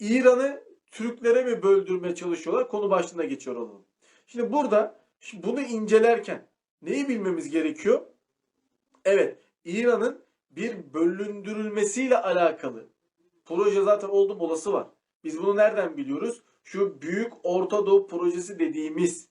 İran'ı Türklere mi böldürmeye çalışıyorlar? Konu başlığına geçiyor olalım. Şimdi burada şimdi bunu incelerken neyi bilmemiz gerekiyor? Evet, İran'ın bir bölündürülmesiyle alakalı proje zaten oldum olası var. Biz bunu nereden biliyoruz? Şu Büyük Orta Doğu Projesi dediğimiz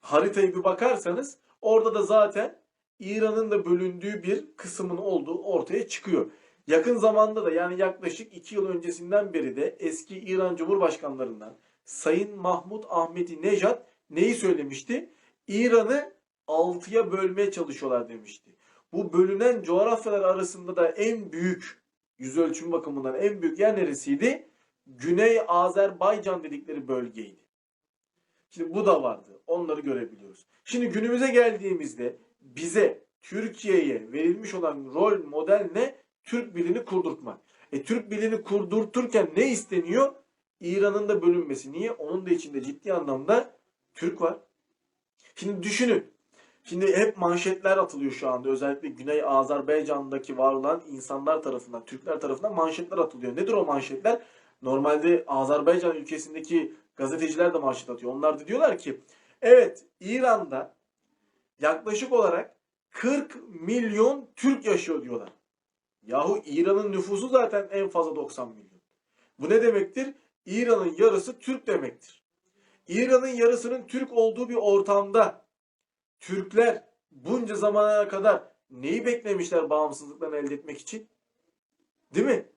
haritayı bir bakarsanız orada da zaten İran'ın da bölündüğü bir kısmın olduğu ortaya çıkıyor. Yakın zamanda da yani yaklaşık 2 yıl öncesinden beri de eski İran Cumhurbaşkanlarından Sayın Mahmut Ahmedi Nejat neyi söylemişti? İran'ı altıya bölmeye çalışıyorlar demişti. Bu bölünen coğrafyalar arasında da en büyük yüz ölçüm bakımından en büyük yer neresiydi? Güney Azerbaycan dedikleri bölgeydi. Şimdi bu da vardı. Onları görebiliyoruz. Şimdi günümüze geldiğimizde bize Türkiye'ye verilmiş olan rol model ne? Türk Birliği'ni kurdurtmak. E Türk Birliği'ni kurdurturken ne isteniyor? İran'ın da bölünmesi. Niye? Onun da içinde ciddi anlamda Türk var. Şimdi düşünün. Şimdi hep manşetler atılıyor şu anda. Özellikle Güney Azerbaycan'daki var olan insanlar tarafından, Türkler tarafından manşetler atılıyor. Nedir o manşetler? Normalde Azerbaycan ülkesindeki gazeteciler de manşet atıyor. Onlar da diyorlar ki evet İran'da yaklaşık olarak 40 milyon Türk yaşıyor diyorlar. Yahu İran'ın nüfusu zaten en fazla 90 milyon. Bu ne demektir? İran'ın yarısı Türk demektir. İran'ın yarısının Türk olduğu bir ortamda Türkler bunca zamana kadar neyi beklemişler bağımsızlıklarını elde etmek için? Değil mi?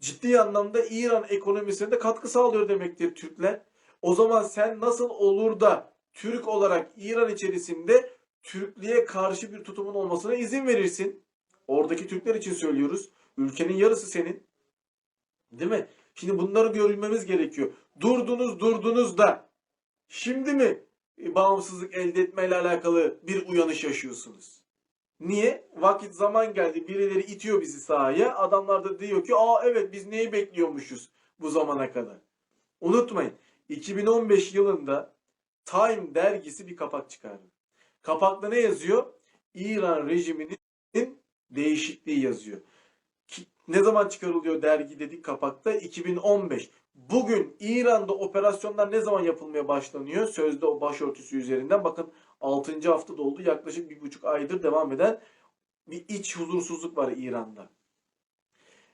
Ciddi anlamda İran ekonomisine de katkı sağlıyor demektir Türkler. O zaman sen nasıl olur da Türk olarak İran içerisinde Türklüğe karşı bir tutumun olmasına izin verirsin? Oradaki Türkler için söylüyoruz. Ülkenin yarısı senin. Değil mi? Şimdi bunları görülmemiz gerekiyor. Durdunuz durdunuz da şimdi mi e, bağımsızlık elde etmeyle alakalı bir uyanış yaşıyorsunuz? Niye? Vakit zaman geldi. Birileri itiyor bizi sahaya. Adamlar da diyor ki aa evet biz neyi bekliyormuşuz bu zamana kadar. Unutmayın. 2015 yılında Time dergisi bir kapak çıkardı. Kapakta ne yazıyor? İran rejiminin değişikliği yazıyor. Ne zaman çıkarılıyor dergi dedik kapakta? 2015. Bugün İran'da operasyonlar ne zaman yapılmaya başlanıyor? Sözde o başörtüsü üzerinden. Bakın 6. hafta doldu. Yaklaşık bir buçuk aydır devam eden bir iç huzursuzluk var İran'da.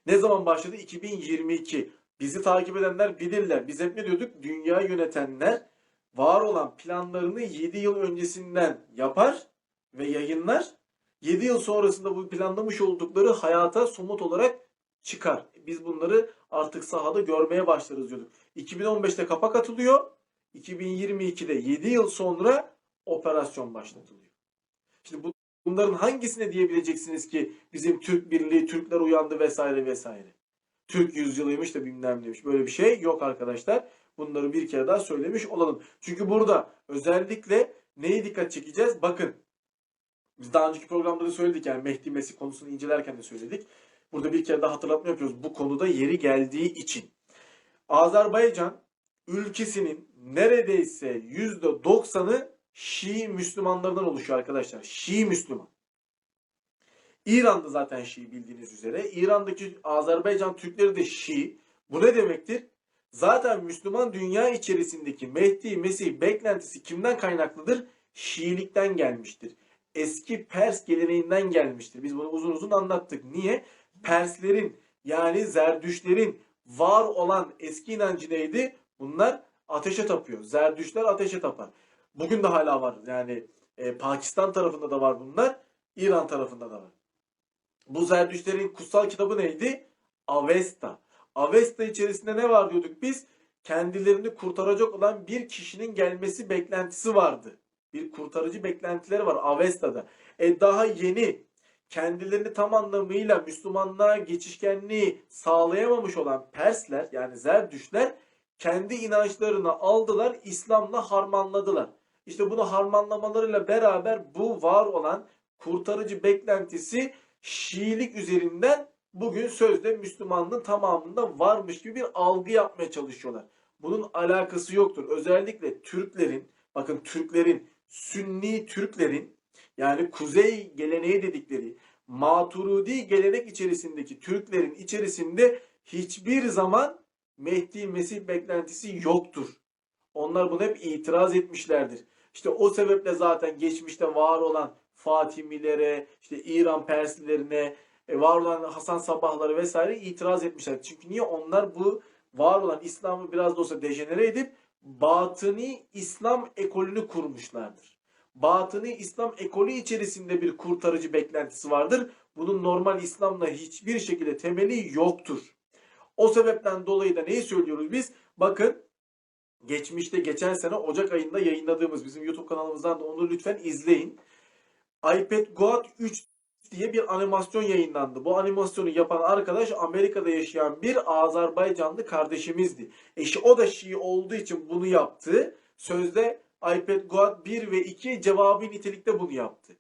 Ne zaman başladı? 2022. Bizi takip edenler bilirler. Biz hep ne diyorduk? Dünya yönetenler var olan planlarını 7 yıl öncesinden yapar ve yayınlar. 7 yıl sonrasında bu planlamış oldukları hayata somut olarak çıkar. Biz bunları artık sahada görmeye başlarız diyorduk. 2015'te kapak atılıyor. 2022'de 7 yıl sonra operasyon başlatılıyor. Şimdi bu, bunların hangisine diyebileceksiniz ki bizim Türk Birliği, Türkler uyandı vesaire vesaire. Türk yüzyılıymış da bilmem neymiş. Böyle bir şey yok arkadaşlar. Bunları bir kere daha söylemiş olalım. Çünkü burada özellikle neye dikkat çekeceğiz? Bakın biz daha önceki programda da söyledik yani Mehdi Mesih konusunu incelerken de söyledik. Burada bir kere daha hatırlatma yapıyoruz. Bu konuda yeri geldiği için. Azerbaycan ülkesinin neredeyse %90'ı Şii Müslümanlardan oluşuyor arkadaşlar. Şii Müslüman. İran'da zaten Şii bildiğiniz üzere. İran'daki Azerbaycan Türkleri de Şii. Bu ne demektir? Zaten Müslüman dünya içerisindeki Mehdi Mesih beklentisi kimden kaynaklıdır? Şiilikten gelmiştir. Eski Pers geleneğinden gelmiştir. Biz bunu uzun uzun anlattık. Niye? Perslerin yani Zerdüşlerin var olan eski inancı neydi? Bunlar ateşe tapıyor. Zerdüşler ateşe tapar. Bugün de hala var. Yani e, Pakistan tarafında da var bunlar. İran tarafında da var. Bu Zerdüşlerin kutsal kitabı neydi? Avesta. Avesta içerisinde ne var diyorduk biz? Kendilerini kurtaracak olan bir kişinin gelmesi beklentisi vardı. Bir kurtarıcı beklentileri var Avesta'da. E daha yeni kendilerini tam anlamıyla Müslümanlığa geçişkenliği sağlayamamış olan Persler yani Zerdüşler kendi inançlarını aldılar, İslam'la harmanladılar. İşte bunu harmanlamalarıyla beraber bu var olan kurtarıcı beklentisi Şiilik üzerinden bugün sözde Müslümanlığın tamamında varmış gibi bir algı yapmaya çalışıyorlar. Bunun alakası yoktur. Özellikle Türklerin, bakın Türklerin, Sünni Türklerin yani kuzey geleneği dedikleri Maturidi gelenek içerisindeki Türklerin içerisinde hiçbir zaman Mehdi Mesih beklentisi yoktur. Onlar bunu hep itiraz etmişlerdir. İşte o sebeple zaten geçmişte var olan Fatimilere, işte İran Perslilerine, e, var olan Hasan Sabahları vesaire itiraz etmişler. Çünkü niye? Onlar bu var olan İslam'ı biraz da olsa dejenere edip batıni İslam ekolünü kurmuşlardır. Batıni İslam ekolü içerisinde bir kurtarıcı beklentisi vardır. Bunun normal İslam'la hiçbir şekilde temeli yoktur. O sebepten dolayı da neyi söylüyoruz biz? Bakın geçmişte geçen sene Ocak ayında yayınladığımız bizim YouTube kanalımızdan da onu lütfen izleyin. iPad Goat 3 diye bir animasyon yayınlandı. Bu animasyonu yapan arkadaş Amerika'da yaşayan bir Azerbaycanlı kardeşimizdi. E işte o da Şii olduğu için bunu yaptı. Sözde iPad Goat 1 ve 2 cevabı nitelikte bunu yaptı.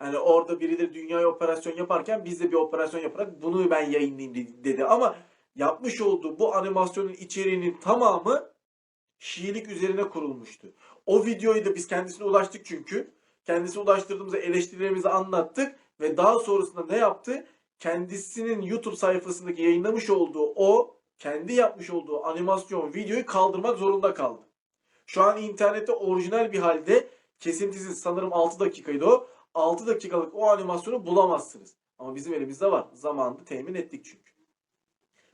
Yani orada birileri dünyaya operasyon yaparken biz de bir operasyon yaparak bunu ben yayınlayayım dedi. Ama yapmış olduğu bu animasyonun içeriğinin tamamı Şiilik üzerine kurulmuştu. O videoyu da biz kendisine ulaştık çünkü. Kendisine ulaştırdığımızda eleştirilerimizi anlattık ve daha sonrasında ne yaptı? Kendisinin YouTube sayfasındaki yayınlamış olduğu o kendi yapmış olduğu animasyon videoyu kaldırmak zorunda kaldı. Şu an internette orijinal bir halde kesintisiz sanırım 6 dakikaydı o. 6 dakikalık o animasyonu bulamazsınız. Ama bizim elimizde var. Zamanında temin ettik çünkü.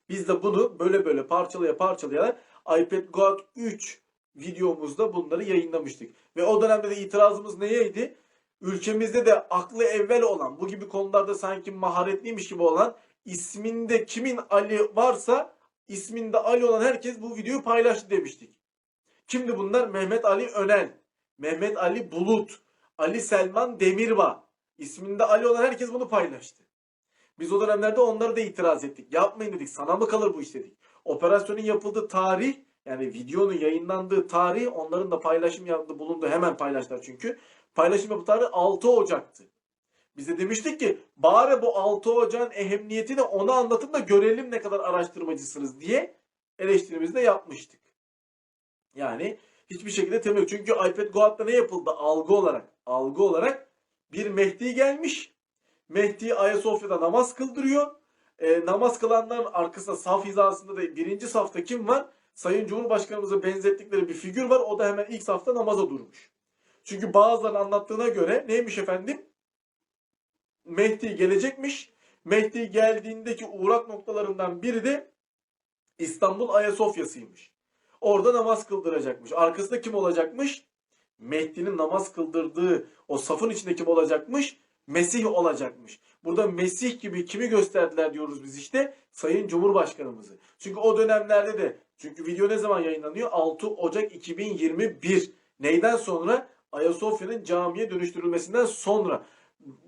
Biz de bunu böyle böyle parçalaya parçalaya iPad Goat 3 videomuzda bunları yayınlamıştık. Ve o dönemde de itirazımız neydi? Ülkemizde de aklı evvel olan, bu gibi konularda sanki maharetliymiş gibi olan, isminde kimin Ali varsa isminde Ali olan herkes bu videoyu paylaştı demiştik. Kimdi bunlar? Mehmet Ali Önel, Mehmet Ali Bulut, Ali Selman Demirbağ. İsminde Ali olan herkes bunu paylaştı. Biz o dönemlerde onları da itiraz ettik. Yapmayın dedik. Sana mı kalır bu iş dedik. Operasyonun yapıldığı tarih yani videonun yayınlandığı tarih onların da paylaşım yaptığı bulundu. Hemen paylaştılar çünkü. Paylaşım yapı tarihi 6 Ocak'tı. Biz de demiştik ki bari bu 6 Ocak'ın ehemmiyetini ona anlatın da görelim ne kadar araştırmacısınız diye eleştirimizi de yapmıştık. Yani hiçbir şekilde temel yok. Çünkü iPad Goat'ta ne yapıldı? Algı olarak. Algı olarak bir Mehdi gelmiş. Mehdi Ayasofya'da namaz kıldırıyor. E, namaz kılanların arkasında saf hizasında da birinci safta kim var? Sayın Cumhurbaşkanımıza benzettikleri bir figür var. O da hemen ilk safta namaza durmuş. Çünkü bazılarının anlattığına göre neymiş efendim? Mehdi gelecekmiş. Mehdi geldiğindeki uğrak noktalarından biri de İstanbul Ayasofya'sıymış. Orada namaz kıldıracakmış. Arkasında kim olacakmış? Mehdi'nin namaz kıldırdığı o safın içinde kim olacakmış? Mesih olacakmış. Burada Mesih gibi kimi gösterdiler diyoruz biz işte? Sayın Cumhurbaşkanımızı. Çünkü o dönemlerde de çünkü video ne zaman yayınlanıyor? 6 Ocak 2021. Neyden sonra? Ayasofya'nın camiye dönüştürülmesinden sonra.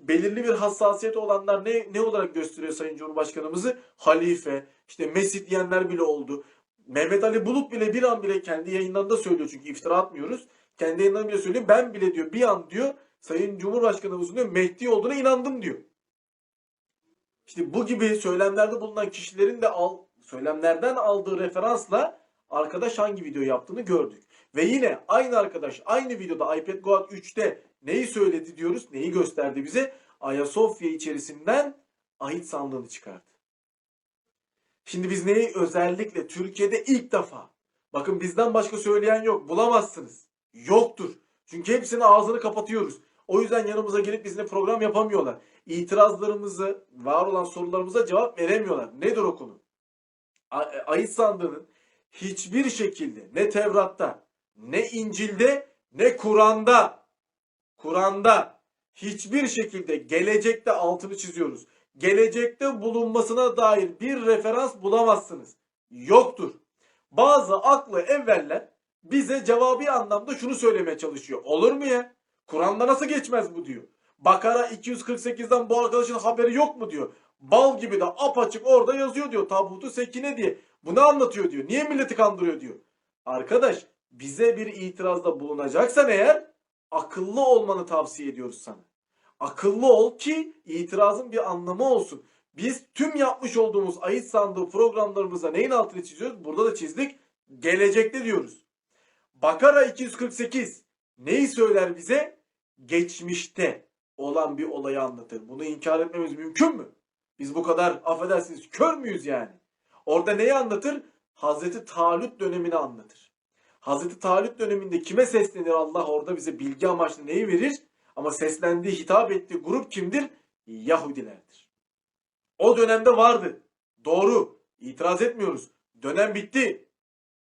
Belirli bir hassasiyeti olanlar ne, ne olarak gösteriyor Sayın Cumhurbaşkanımızı? Halife, işte Mesih diyenler bile oldu. Mehmet Ali Bulut bile bir an bile kendi yayınlarında söylüyor çünkü iftira atmıyoruz. Kendi yayınlarında bile söylüyor. Ben bile diyor bir an diyor Sayın Cumhurbaşkanımızın diyor Mehdi olduğuna inandım diyor. İşte bu gibi söylemlerde bulunan kişilerin de al, söylemlerden aldığı referansla arkadaş hangi video yaptığını gördük. Ve yine aynı arkadaş aynı videoda iPad Goat 3'te neyi söyledi diyoruz, neyi gösterdi bize? Ayasofya içerisinden ahit sandığını çıkardı. Şimdi biz neyi özellikle Türkiye'de ilk defa bakın bizden başka söyleyen yok bulamazsınız. Yoktur. Çünkü hepsinin ağzını kapatıyoruz. O yüzden yanımıza gelip bizimle program yapamıyorlar. İtirazlarımızı, var olan sorularımıza cevap veremiyorlar. Nedir o konu? Ayet sandığının hiçbir şekilde ne Tevrat'ta, ne İncil'de, ne Kur'an'da, Kur'an'da hiçbir şekilde gelecekte altını çiziyoruz. Gelecekte bulunmasına dair bir referans bulamazsınız. Yoktur. Bazı aklı evveller bize cevabı anlamda şunu söylemeye çalışıyor. Olur mu ya? Kur'an'da nasıl geçmez bu diyor. Bakara 248'den bu arkadaşın haberi yok mu diyor. Bal gibi de apaçık orada yazıyor diyor. Tabutu sekine diye. Bunu anlatıyor diyor. Niye milleti kandırıyor diyor. Arkadaş bize bir itirazda bulunacaksan eğer akıllı olmanı tavsiye ediyoruz sana. Akıllı ol ki itirazın bir anlamı olsun. Biz tüm yapmış olduğumuz ayıt sandığı programlarımızda neyin altını çiziyoruz? Burada da çizdik. Gelecekte diyoruz. Bakara 248 neyi söyler bize? Geçmişte olan bir olayı anlatır. Bunu inkar etmemiz mümkün mü? Biz bu kadar affedersiniz kör müyüz yani? Orada neyi anlatır? Hazreti Talut dönemini anlatır. Hazreti Talut döneminde kime seslenir Allah orada bize bilgi amaçlı neyi verir? Ama seslendiği, hitap ettiği grup kimdir? Yahudilerdir. O dönemde vardı. Doğru. İtiraz etmiyoruz. Dönem bitti.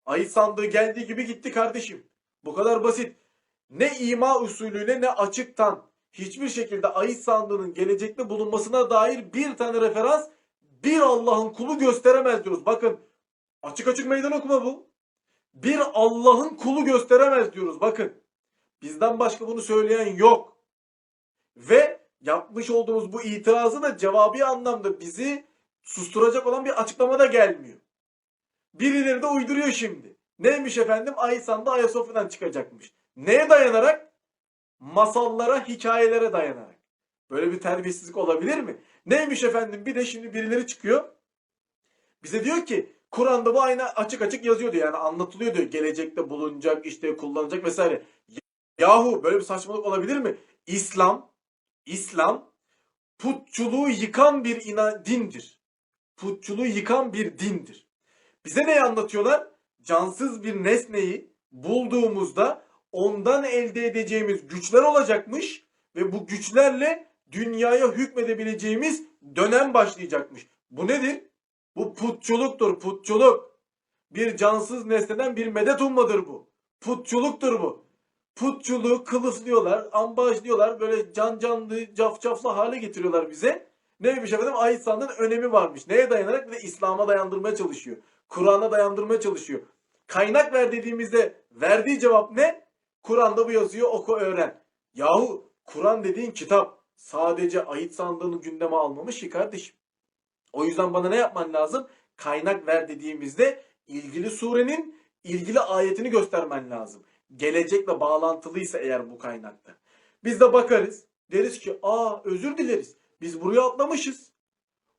Ayı sandığı geldiği gibi gitti kardeşim. Bu kadar basit. Ne ima usulüyle ne açıktan hiçbir şekilde ayı sandığının gelecekte bulunmasına dair bir tane referans bir Allah'ın kulu gösteremez diyoruz. Bakın açık açık meydan okuma bu. Bir Allah'ın kulu gösteremez diyoruz. Bakın bizden başka bunu söyleyen yok. Ve yapmış olduğumuz bu itirazı da cevabi anlamda bizi susturacak olan bir açıklama da gelmiyor. Birileri de uyduruyor şimdi. Neymiş efendim? Aysan'da Ayasofya'dan çıkacakmış. Neye dayanarak? Masallara, hikayelere dayanarak. Böyle bir terbiyesizlik olabilir mi? Neymiş efendim? Bir de şimdi birileri çıkıyor. Bize diyor ki Kur'an'da bu aynı açık açık yazıyor diyor. Yani anlatılıyor diyor. Gelecekte bulunacak, işte kullanacak vesaire. Yahu böyle bir saçmalık olabilir mi? İslam, İslam putçuluğu yıkan bir ina dindir. Putçuluğu yıkan bir dindir. Bize ne anlatıyorlar? Cansız bir nesneyi bulduğumuzda ondan elde edeceğimiz güçler olacakmış ve bu güçlerle dünyaya hükmedebileceğimiz dönem başlayacakmış. Bu nedir? Bu putçuluktur, putçuluk. Bir cansız nesneden bir medet ummadır bu. Putçuluktur bu. Putçuluğu kılıflıyorlar, ambajlıyorlar, böyle can canlı, cafcaflı hale getiriyorlar bize. Neymiş efendim? Sandığın önemi varmış. Neye dayanarak? Bir de İslam'a dayandırmaya çalışıyor. Kur'an'a dayandırmaya çalışıyor. Kaynak ver dediğimizde verdiği cevap ne? Kur'an'da bu yazıyor oku öğren. Yahu Kur'an dediğin kitap sadece ait sandığını gündeme almamış ki kardeşim. O yüzden bana ne yapman lazım? Kaynak ver dediğimizde ilgili surenin ilgili ayetini göstermen lazım. Gelecekle bağlantılıysa eğer bu kaynakta. Biz de bakarız. Deriz ki aa özür dileriz. Biz buraya atlamışız.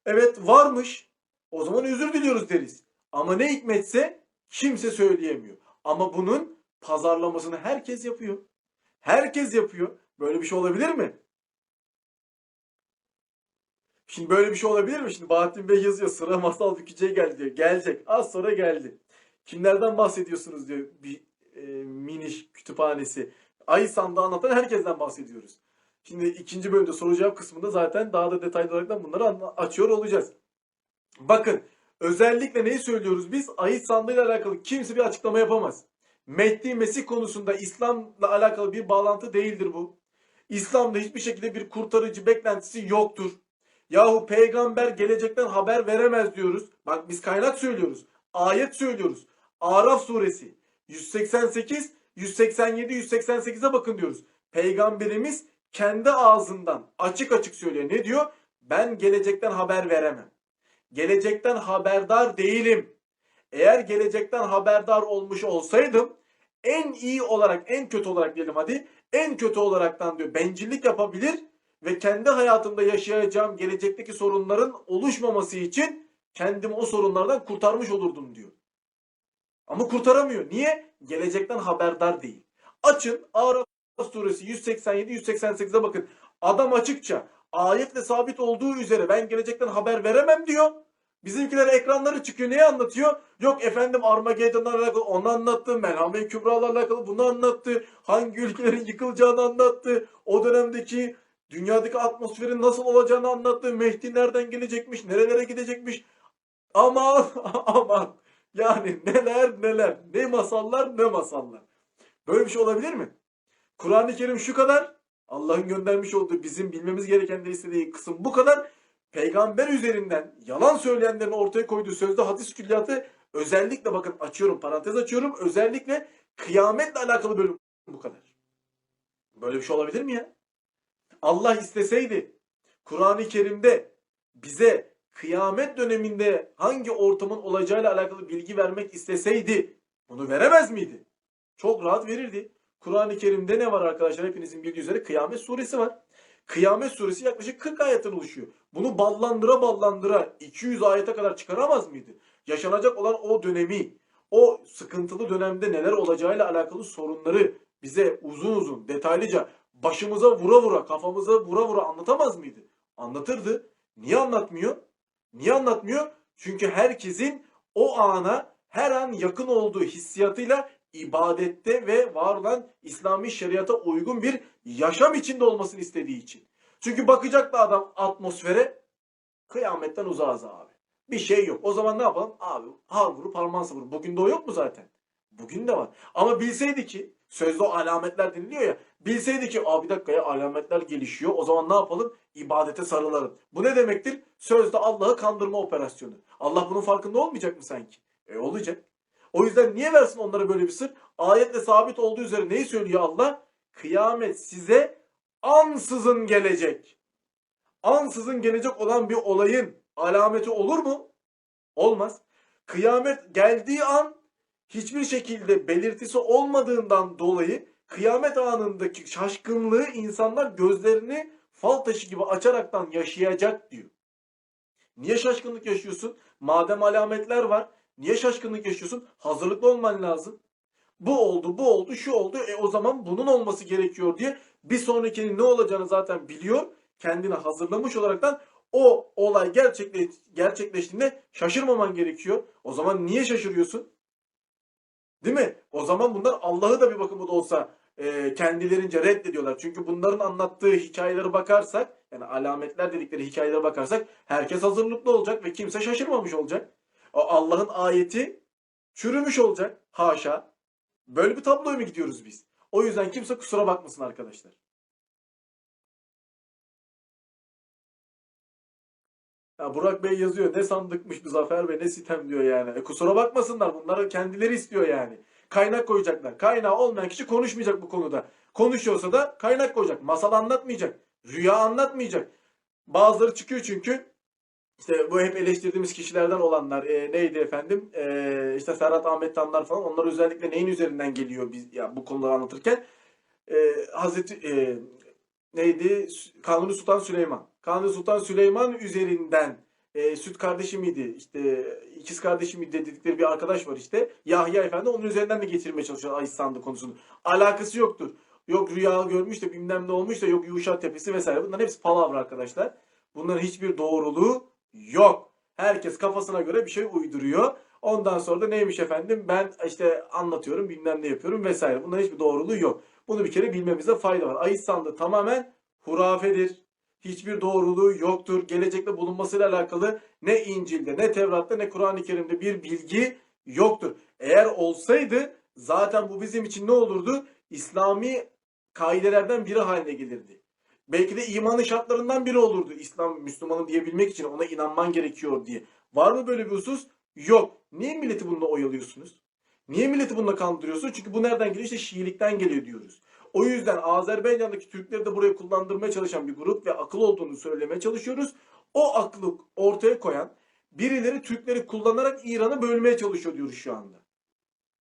Evet varmış. O zaman özür diliyoruz deriz. Ama ne hikmetse kimse söyleyemiyor. Ama bunun pazarlamasını herkes yapıyor. Herkes yapıyor. Böyle bir şey olabilir mi? Şimdi böyle bir şey olabilir mi? Şimdi Bahattin Bey yazıyor sıra masal bükücüye geldi diyor. Gelecek. Az sonra geldi. Kimlerden bahsediyorsunuz diyor bir e, miniş kütüphanesi. Ayı sandığı anlatan herkesten bahsediyoruz. Şimdi ikinci bölümde soru cevap kısmında zaten daha da detaylı olarak bunları anla- açıyor olacağız. Bakın özellikle neyi söylüyoruz biz? Ayı sandığıyla alakalı kimse bir açıklama yapamaz. Mehdi Mesih konusunda İslam'la alakalı bir bağlantı değildir bu. İslam'da hiçbir şekilde bir kurtarıcı beklentisi yoktur. Yahu peygamber gelecekten haber veremez diyoruz. Bak biz kaynak söylüyoruz. Ayet söylüyoruz. Araf suresi 188, 187, 188'e bakın diyoruz. Peygamberimiz kendi ağzından açık açık söylüyor. Ne diyor? Ben gelecekten haber veremem. Gelecekten haberdar değilim. Eğer gelecekten haberdar olmuş olsaydım en iyi olarak, en kötü olarak diyelim hadi, en kötü olaraktan diyor bencillik yapabilir ve kendi hayatımda yaşayacağım gelecekteki sorunların oluşmaması için kendimi o sorunlardan kurtarmış olurdum diyor. Ama kurtaramıyor. Niye? Gelecekten haberdar değil. Açın Araf suresi 187-188'e bakın. Adam açıkça ayetle sabit olduğu üzere ben gelecekten haber veremem diyor. Bizimkiler ekranları çıkıyor. Neyi anlatıyor? Yok efendim Armageddon'la alakalı onu anlattı. Merhamet Kübra'la alakalı bunu anlattı. Hangi ülkelerin yıkılacağını anlattı. O dönemdeki dünyadaki atmosferin nasıl olacağını anlattı. Mehdi nereden gelecekmiş, nerelere gidecekmiş. Aman aman. Yani neler neler. Ne masallar ne masallar. Böyle bir şey olabilir mi? Kur'an-ı Kerim şu kadar. Allah'ın göndermiş olduğu bizim bilmemiz gerekenleri istediği kısım bu kadar. Peygamber üzerinden yalan söyleyenlerin ortaya koyduğu sözde hadis külliyatı özellikle bakın açıyorum parantez açıyorum. Özellikle kıyametle alakalı bölüm bu kadar. Böyle bir şey olabilir mi ya? Allah isteseydi Kur'an-ı Kerim'de bize kıyamet döneminde hangi ortamın olacağıyla alakalı bilgi vermek isteseydi bunu veremez miydi? Çok rahat verirdi. Kur'an-ı Kerim'de ne var arkadaşlar? Hepinizin bildiği üzere Kıyamet Suresi var. Kıyamet Suresi yaklaşık 40 ayetten oluşuyor. Bunu ballandıra ballandıra 200 ayete kadar çıkaramaz mıydı? Yaşanacak olan o dönemi, o sıkıntılı dönemde neler olacağıyla alakalı sorunları bize uzun uzun, detaylıca, başımıza vura vura, kafamıza vura vura anlatamaz mıydı? Anlatırdı. Niye anlatmıyor? Niye anlatmıyor? Çünkü herkesin o ana, her an yakın olduğu hissiyatıyla ibadette ve var olan İslami şeriata uygun bir yaşam içinde olmasını istediği için. Çünkü bakacak da adam atmosfere kıyametten uzağız abi. Bir şey yok. O zaman ne yapalım? Abi har vurup harman savur. Bugün de o yok mu zaten? Bugün de var. Ama bilseydi ki sözde o alametler deniliyor ya. Bilseydi ki Aa, bir dakika ya alametler gelişiyor. O zaman ne yapalım? İbadete sarılalım. Bu ne demektir? Sözde Allah'ı kandırma operasyonu. Allah bunun farkında olmayacak mı sanki? E olacak. O yüzden niye versin onlara böyle bir sır? Ayetle sabit olduğu üzere neyi söylüyor Allah? Kıyamet size ansızın gelecek. Ansızın gelecek olan bir olayın alameti olur mu? Olmaz. Kıyamet geldiği an hiçbir şekilde belirtisi olmadığından dolayı kıyamet anındaki şaşkınlığı insanlar gözlerini fal taşı gibi açaraktan yaşayacak diyor. Niye şaşkınlık yaşıyorsun? Madem alametler var, niye şaşkınlık yaşıyorsun? Hazırlıklı olman lazım. Bu oldu, bu oldu, şu oldu. E o zaman bunun olması gerekiyor diye bir sonrakinin ne olacağını zaten biliyor. Kendini hazırlamış olaraktan o olay gerçekle, gerçekleştiğinde şaşırmaman gerekiyor. O zaman niye şaşırıyorsun? Değil mi? O zaman bunlar Allah'ı da bir bakıma da olsa e, kendilerince reddediyorlar. Çünkü bunların anlattığı hikayelere bakarsak, yani alametler dedikleri hikayelere bakarsak herkes hazırlıklı olacak ve kimse şaşırmamış olacak. O Allah'ın ayeti çürümüş olacak. Haşa. Böyle bir tabloya mı gidiyoruz biz? O yüzden kimse kusura bakmasın arkadaşlar. Ya Burak Bey yazıyor ne sandıkmış bu Zafer Bey ne sitem diyor yani. E kusura bakmasınlar bunları kendileri istiyor yani. Kaynak koyacaklar. Kaynağı olmayan kişi konuşmayacak bu konuda. Konuşuyorsa da kaynak koyacak. Masal anlatmayacak. Rüya anlatmayacak. Bazıları çıkıyor çünkü işte bu hep eleştirdiğimiz kişilerden olanlar e, neydi efendim? E, işte Ferhat Ahmet Tanlar falan onlar özellikle neyin üzerinden geliyor biz ya bu konuları anlatırken? E, Hazreti e, neydi? Kanuni Sultan Süleyman. Kanuni Sultan Süleyman üzerinden e, süt kardeşi miydi? İşte ikiz kardeşi miydi dedikleri bir arkadaş var işte. Yahya Efendi onun üzerinden de getirmeye çalışıyor Ayı sandığı konusunu. Alakası yoktur. Yok rüya görmüş de bilmem ne olmuş da yok Yuşat Tepesi vesaire. Bunların hepsi palavra arkadaşlar. Bunların hiçbir doğruluğu yok. Herkes kafasına göre bir şey uyduruyor. Ondan sonra da neymiş efendim ben işte anlatıyorum bilmem ne yapıyorum vesaire. Bunların hiçbir doğruluğu yok. Bunu bir kere bilmemizde fayda var. Ayı sandığı tamamen hurafedir. Hiçbir doğruluğu yoktur. Gelecekte bulunmasıyla alakalı ne İncil'de, ne Tevrat'ta, ne Kur'an-ı Kerim'de bir bilgi yoktur. Eğer olsaydı zaten bu bizim için ne olurdu? İslami kaidelerden biri haline gelirdi. Belki de imanın şartlarından biri olurdu. İslam Müslümanı diyebilmek için ona inanman gerekiyor diye. Var mı böyle bir husus? Yok. Niye milleti bununla oyalıyorsunuz? Niye milleti bununla kandırıyorsunuz? Çünkü bu nereden geliyor? İşte Şiilikten geliyor diyoruz. O yüzden Azerbaycan'daki Türkleri de buraya kullandırmaya çalışan bir grup ve akıl olduğunu söylemeye çalışıyoruz. O aklı ortaya koyan birileri Türkleri kullanarak İran'ı bölmeye çalışıyor diyoruz şu anda.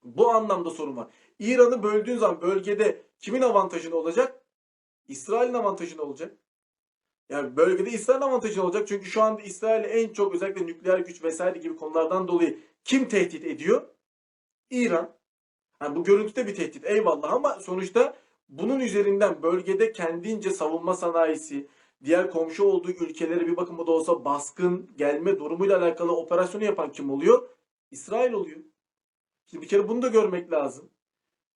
Bu anlamda sorun var. İran'ı böldüğün zaman bölgede kimin avantajını olacak? İsrail'in avantajını olacak. Yani bölgede İsrail avantajı olacak. Çünkü şu anda İsrail'i en çok özellikle nükleer güç vesaire gibi konulardan dolayı kim tehdit ediyor? İran. Yani bu görüntüde bir tehdit eyvallah ama sonuçta bunun üzerinden bölgede kendince savunma sanayisi, diğer komşu olduğu ülkelere bir bakıma da olsa baskın gelme durumuyla alakalı operasyonu yapan kim oluyor? İsrail oluyor. Şimdi bir kere bunu da görmek lazım.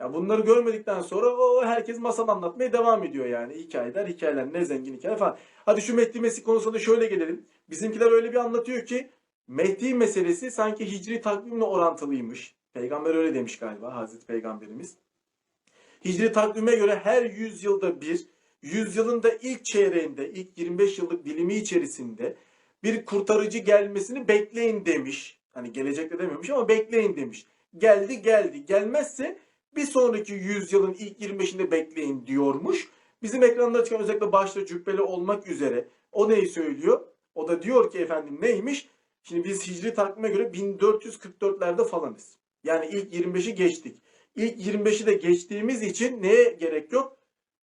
Ya bunları görmedikten sonra o herkes masal anlatmaya devam ediyor yani. Hikayeler, hikayeler ne zengin hikaye falan. Hadi şu Mehdi Mesih konusunda şöyle gelelim. Bizimkiler öyle bir anlatıyor ki Mehdi meselesi sanki hicri takvimle orantılıymış. Peygamber öyle demiş galiba Hazreti Peygamberimiz. Hicri takvime göre her 100 yılda bir, 100 yılın da ilk çeyreğinde, ilk 25 yıllık dilimi içerisinde bir kurtarıcı gelmesini bekleyin demiş. Hani gelecekte dememiş ama bekleyin demiş. Geldi geldi. Gelmezse bir sonraki yüzyılın ilk 25'inde bekleyin diyormuş. Bizim ekranlara çıkan özellikle başta cübbeli olmak üzere o neyi söylüyor? O da diyor ki efendim neymiş? Şimdi biz hicri takvime göre 1444'lerde falanız. Yani ilk 25'i geçtik. İlk 25'i de geçtiğimiz için neye gerek yok?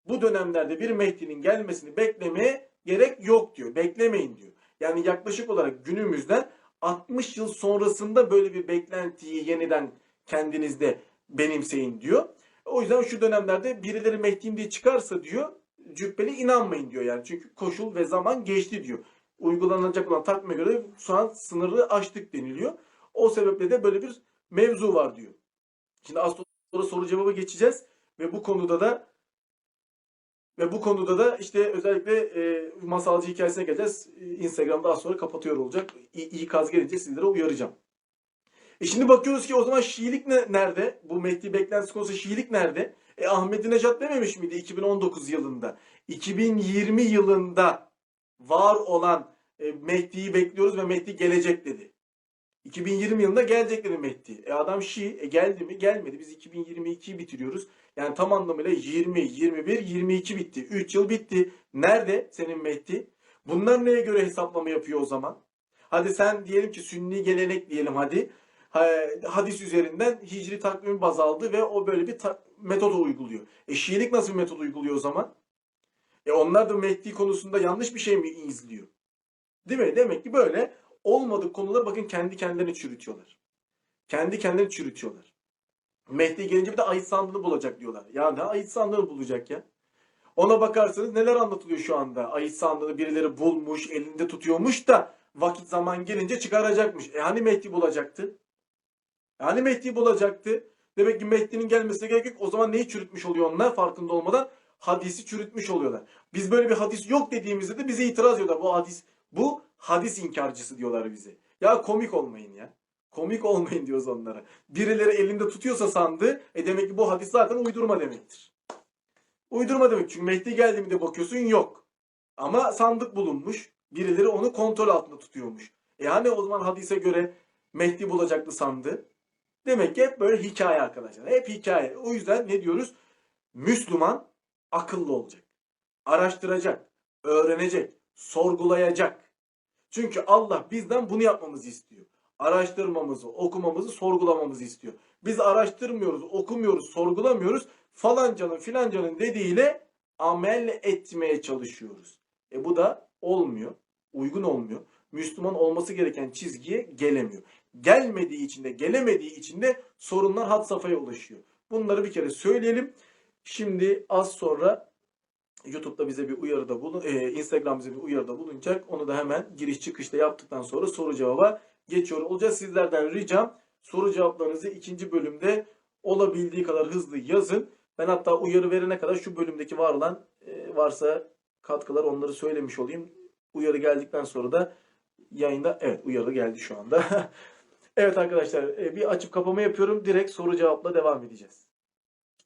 Bu dönemlerde bir Mehdi'nin gelmesini beklemeye gerek yok diyor. Beklemeyin diyor. Yani yaklaşık olarak günümüzden 60 yıl sonrasında böyle bir beklentiyi yeniden kendinizde benimseyin diyor. O yüzden şu dönemlerde birileri Mehdi'yim diye çıkarsa diyor cübbeli inanmayın diyor yani. Çünkü koşul ve zaman geçti diyor. Uygulanacak olan takvime göre şu an sınırı aştık deniliyor. O sebeple de böyle bir mevzu var diyor. Şimdi az sonra soru cevabı geçeceğiz ve bu konuda da ve bu konuda da işte özellikle e, masalcı hikayesine geleceğiz. E, Instagram'da az sonra kapatıyor olacak. İ, ikaz gelince sizlere uyaracağım. E şimdi bakıyoruz ki o zaman Şiilik ne, nerede? Bu Mehdi beklentisi konusu Şiilik nerede? E Ahmet Nejat dememiş miydi 2019 yılında? 2020 yılında var olan e, Mehdi'yi bekliyoruz ve Mehdi gelecek dedi. 2020 yılında gelecek dedi Mehdi. E adam Şii. E geldi mi? Gelmedi. Biz 2022'yi bitiriyoruz. Yani tam anlamıyla 20, 21, 22 bitti. 3 yıl bitti. Nerede senin Mehdi? Bunlar neye göre hesaplama yapıyor o zaman? Hadi sen diyelim ki sünni gelenek diyelim hadi. Ha- Hadis üzerinden hicri takvimi baz aldı ve o böyle bir metot uyguluyor. E Şiilik nasıl bir metot uyguluyor o zaman? E onlar da Mehdi konusunda yanlış bir şey mi izliyor? Değil mi? Demek ki böyle olmadık konuları bakın kendi kendilerini çürütüyorlar. Kendi kendilerini çürütüyorlar. Mehdi gelince bir de ayet sandığını bulacak diyorlar. Ya ne ayet sandığını bulacak ya? Ona bakarsanız neler anlatılıyor şu anda? Ayet sandığını birileri bulmuş, elinde tutuyormuş da vakit zaman gelince çıkaracakmış. E hani Mehdi bulacaktı? E hani Mehdi bulacaktı? Demek ki Mehdi'nin gelmesine gerek yok. O zaman neyi çürütmüş oluyor onlar farkında olmadan? Hadisi çürütmüş oluyorlar. Biz böyle bir hadis yok dediğimizde de bize itiraz ediyorlar. Bu hadis bu hadis inkarcısı diyorlar bize. Ya komik olmayın ya. Komik olmayın diyoruz onlara. Birileri elinde tutuyorsa sandığı e demek ki bu hadis zaten uydurma demektir. Uydurma demek. Çünkü Mehdi geldiğinde bakıyorsun yok. Ama sandık bulunmuş. Birileri onu kontrol altında tutuyormuş. E hani o zaman hadise göre Mehdi bulacaktı sandığı. Demek ki hep böyle hikaye arkadaşlar. Hep hikaye. O yüzden ne diyoruz? Müslüman akıllı olacak. Araştıracak. Öğrenecek. Sorgulayacak. Çünkü Allah bizden bunu yapmamızı istiyor. Araştırmamızı, okumamızı, sorgulamamızı istiyor. Biz araştırmıyoruz, okumuyoruz, sorgulamıyoruz. Falancanın filancanın dediğiyle amel etmeye çalışıyoruz. E bu da olmuyor. Uygun olmuyor. Müslüman olması gereken çizgiye gelemiyor. Gelmediği için de gelemediği için de sorunlar had safhaya ulaşıyor. Bunları bir kere söyleyelim. Şimdi az sonra YouTube'da bize bir uyarıda bulun, e, Instagram bize bir uyarıda bulunacak. Onu da hemen giriş çıkışta yaptıktan sonra soru cevaba geçiyor olacağız. Sizlerden ricam soru cevaplarınızı ikinci bölümde olabildiği kadar hızlı yazın. Ben hatta uyarı verene kadar şu bölümdeki var olan e, varsa katkılar onları söylemiş olayım. Uyarı geldikten sonra da yayında evet uyarı geldi şu anda. evet arkadaşlar e, bir açıp kapama yapıyorum. Direkt soru cevapla devam edeceğiz.